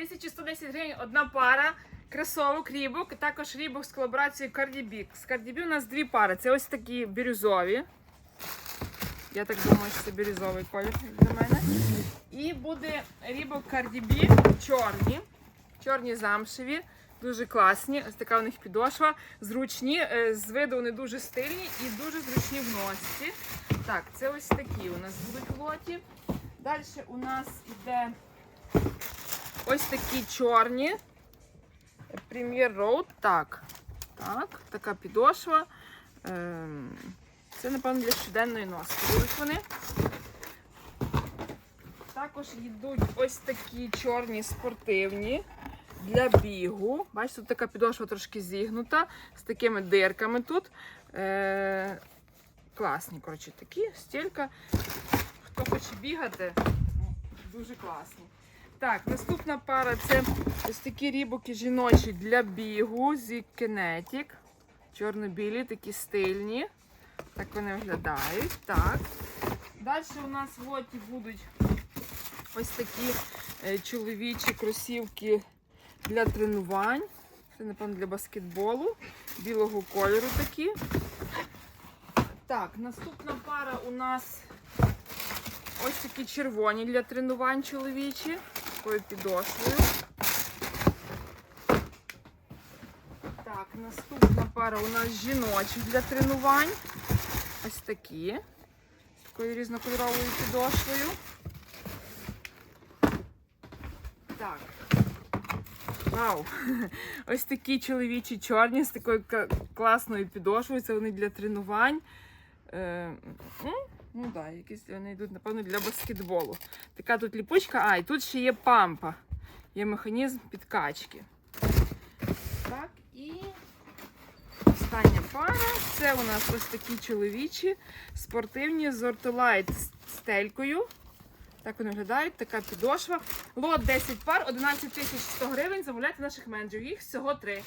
1110 гривень одна пара кросовок рібок, також рібок з колаборацією B. З B у нас дві пари. Це ось такі бірюзові. Я так думаю, що це бірюзовий колір для мене. І буде рібок B чорні. Чорні замшеві. Дуже класні. Ось така у них підошва. Зручні, е, з виду вони дуже стильні і дуже зручні в носці. Так, це ось такі у нас будуть лоті. Далі у нас іде ось такі чорні. Premier Road. Так. Так, така підошва. Ем, Це, напевно, для щоденної носки. Будуть вони. Також йдуть ось такі чорні спортивні для бігу. Бачите, тут така підошва трошки зігнута, з такими дирками тут. Е- класні, коротше, такі стілька. Хто хоче бігати, дуже класні. Так, наступна пара це ось такі рібоки жіночі для бігу зі Kinetic. Чорно-білі, такі стильні. Так вони виглядають. Так. Далі у нас в лоті будуть ось такі е, чоловічі кросівки для тренувань. Це, напевно, для баскетболу. Білого кольору такі. Так, наступна пара у нас ось такі червоні для тренувань чоловічі. Такою підошвою. Так, наступна пара у нас жіночі для тренувань. Ось такі. З такою різнокольоровою підошвою. Так. Вау! Ось такі чоловічі чорні з такою класною підошвою. Це вони для тренувань. Ну так, да, якісь вони йдуть, напевно, для баскетболу. Така тут ліпучка. А, і тут ще є пампа. Є механізм підкачки. Так, і остання пара. Це у нас ось такі чоловічі спортивні з ортолайт стелькою. Так вони виглядають, така підошва. Лот 10 пар, 11 тисяч 100 гривень. Замовляйте наших менеджерів. Їх всього три.